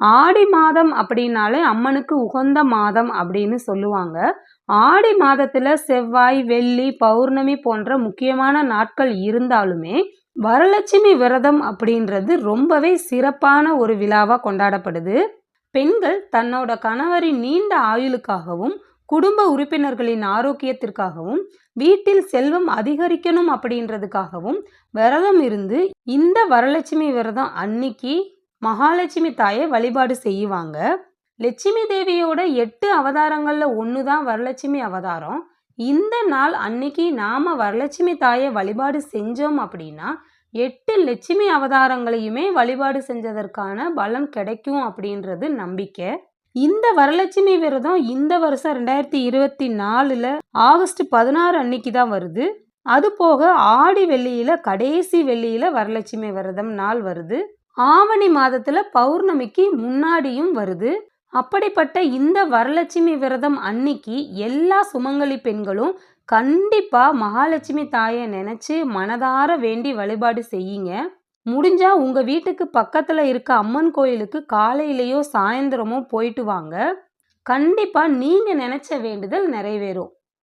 ஆடி மாதம் அப்படின்னாலே அம்மனுக்கு உகந்த மாதம் அப்படின்னு சொல்லுவாங்க. ஆடி மாதத்துல செவ்வாய் வெள்ளி பௌர்ணமி போன்ற முக்கியமான நாட்கள் இருந்தாலுமே வரலட்சுமி விரதம் அப்படின்றது ரொம்பவே சிறப்பான ஒரு விழாவாக கொண்டாடப்படுது. பெண்கள் தன்னோட கணவரின் நீண்ட ஆயுளுக்காகவும் குடும்ப உறுப்பினர்களின் ஆரோக்கியத்திற்காகவும் வீட்டில் செல்வம் அதிகரிக்கணும் அப்படின்றதுக்காகவும் விரதம் இருந்து இந்த வரலட்சுமி விரதம் அன்னைக்கு மகாலட்சுமி தாயை வழிபாடு செய்வாங்க. லட்சுமி தேவியோட எட்டு அவதாரங்களில் ஒன்று தான் வரலட்சுமி அவதாரம். இந்த நாள் அன்னைக்கு நாம் வரலட்சுமி தாயை வழிபாடு செஞ்சோம் அப்படின்னா எட்டு லட்சுமி அவதாரங்களையுமே வழிபாடு செஞ்சதற்கான பலன் கிடைக்கும் அப்படின்றது நம்பிக்கை. இந்த வரலட்சுமி விரதம் இந்த வருஷம் ரெண்டாயிரத்தி இருபத்தி நாலில் ஆகஸ்ட் பதினாறு அன்னைக்கு தான் வருது. அது போக ஆடி வெள்ளியில் கடைசி வெள்ளியில் வரலட்சுமி விரதம் நாள் வருது. ஆவணி மாதத்துல பௌர்ணமிக்கு முன்னாடியும் வருது. அப்படிப்பட்ட இந்த வரலட்சுமி விரதம் அன்னைக்கு எல்லா சுமங்கலி பெண்களும் கண்டிப்பா மகாலட்சுமி தாயை நினைச்சு மனதார வேண்டி வழிபாடு செய்யுங்க. முடிஞ்சா உங்க வீட்டுக்கு பக்கத்துல இருக்க அம்மன் கோயிலுக்கு காலையிலயோ சாயந்தரமோ போயிட்டு வாங்க. கண்டிப்பா நீங்க நினைச்ச வேண்டுதல் நிறைவேறும்.